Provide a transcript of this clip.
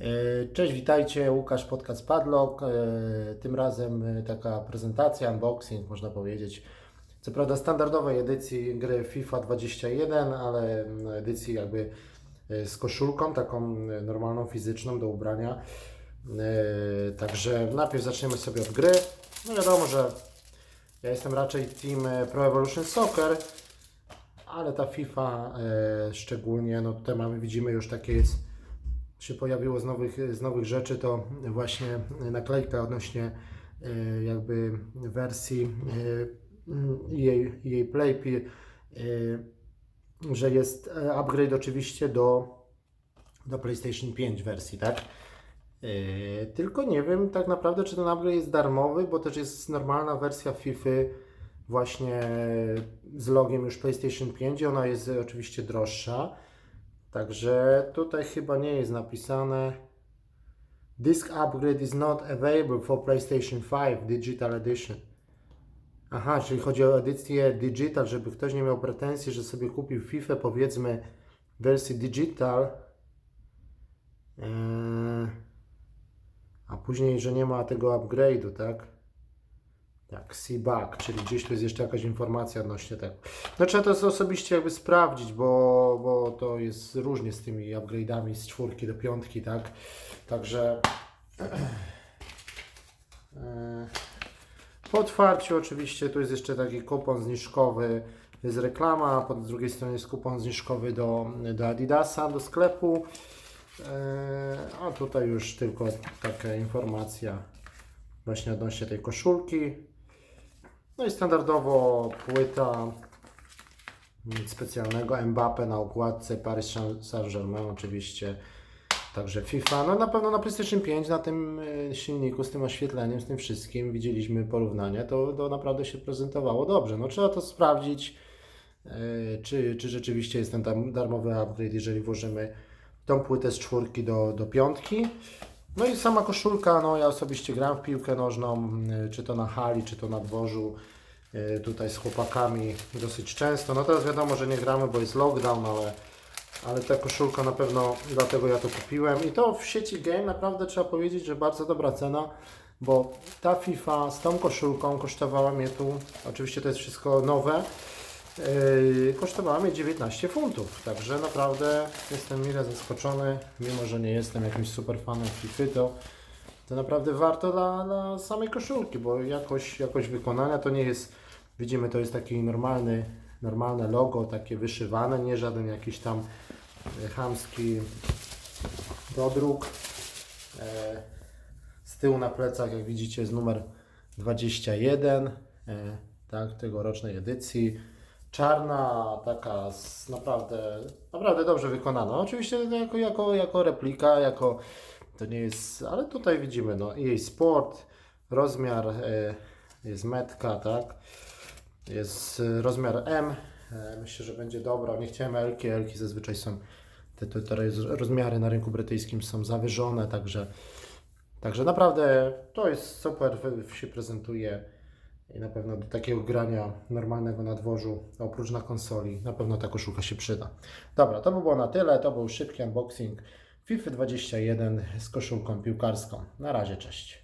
E, Cześć, witajcie, Łukasz Podcast Padlock. E, Tym razem e, taka prezentacja, unboxing można powiedzieć. Co prawda standardowej edycji gry FIFA 21, ale mm, edycji jakby z koszulką, taką normalną, fizyczną do ubrania. Także najpierw zaczniemy sobie od gry. No wiadomo, że ja jestem raczej team Pro Evolution Soccer, ale ta FIFA szczególnie, no tutaj mamy, widzimy już takie jest się pojawiło z nowych, z nowych rzeczy, to właśnie naklejka odnośnie e, jakby wersji e, jej, jej Play, e, że jest upgrade oczywiście do, do PlayStation 5 wersji, tak? Tylko nie wiem tak naprawdę, czy ten upgrade jest darmowy, bo też jest normalna wersja FIFA właśnie z logiem już PlayStation 5 i ona jest oczywiście droższa. Także tutaj chyba nie jest napisane Disk upgrade is not available for PlayStation 5 Digital Edition. Aha, czyli chodzi o edycję digital, żeby ktoś nie miał pretensji, że sobie kupił FIFA powiedzmy w wersji digital, eee, a później, że nie ma tego upgrade'u, tak? Tak, C-Bug, czyli gdzieś tu jest jeszcze jakaś informacja odnośnie tego. No trzeba to osobiście jakby sprawdzić, bo, bo to jest różnie z tymi upgrade'ami z czwórki do piątki, tak? Także e, po otwarciu oczywiście tu jest jeszcze taki kupon zniżkowy, jest reklama, po drugiej stronie jest kupon zniżkowy do, do Adidasa, do sklepu. E, A tutaj już tylko taka informacja właśnie odnośnie tej koszulki. No i standardowo płyta nic specjalnego Mbappe na okładce Paris Saint-Germain oczywiście. Także FIFA, no na pewno na PlayStation 5 na tym e, silniku z tym oświetleniem, z tym wszystkim widzieliśmy porównanie, to, to naprawdę się prezentowało dobrze. No trzeba to sprawdzić, e, czy, czy rzeczywiście jest ten darmowy upgrade, jeżeli włożymy tą płytę z czwórki do, do piątki. No i sama koszulka, no ja osobiście gram w piłkę nożną, y, czy to na hali, czy to na dworzu, tutaj z chłopakami dosyć często. No teraz wiadomo, że nie gramy, bo jest lockdown, ale, ale ta koszulka na pewno, dlatego ja to kupiłem. I to w sieci game naprawdę trzeba powiedzieć, że bardzo dobra cena, bo ta FIFA z tą koszulką kosztowała mnie tu, oczywiście to jest wszystko nowe, Yy, kosztowała mnie 19 funtów, także naprawdę jestem mile zaskoczony, mimo że nie jestem jakimś super fanem FIFA, to, to naprawdę warto dla, dla samej koszulki, bo jakość, jakość wykonania to nie jest, widzimy, to jest taki normalny, normalne logo, takie wyszywane, nie żaden jakiś tam e, chamski dodruk. E, z tyłu na plecach, jak widzicie, jest numer 21, e, tak, tegorocznej edycji czarna, taka z naprawdę, naprawdę dobrze wykonana. Oczywiście jako, jako, jako replika, jako to nie jest, ale tutaj widzimy no, jej sport, rozmiar e, jest metka, tak? Jest e, rozmiar M. E, myślę, że będzie dobra. Nie chciałem L-ki, L-ki zazwyczaj są te, te, te roz- rozmiary na rynku brytyjskim są zawyżone, także Także naprawdę to jest super, się prezentuje i na pewno do takiego grania normalnego na dworzu, oprócz na konsoli, na pewno ta koszulka się przyda. Dobra, to by było na tyle, to był szybki unboxing FIFA 21 z koszulką piłkarską. Na razie, cześć.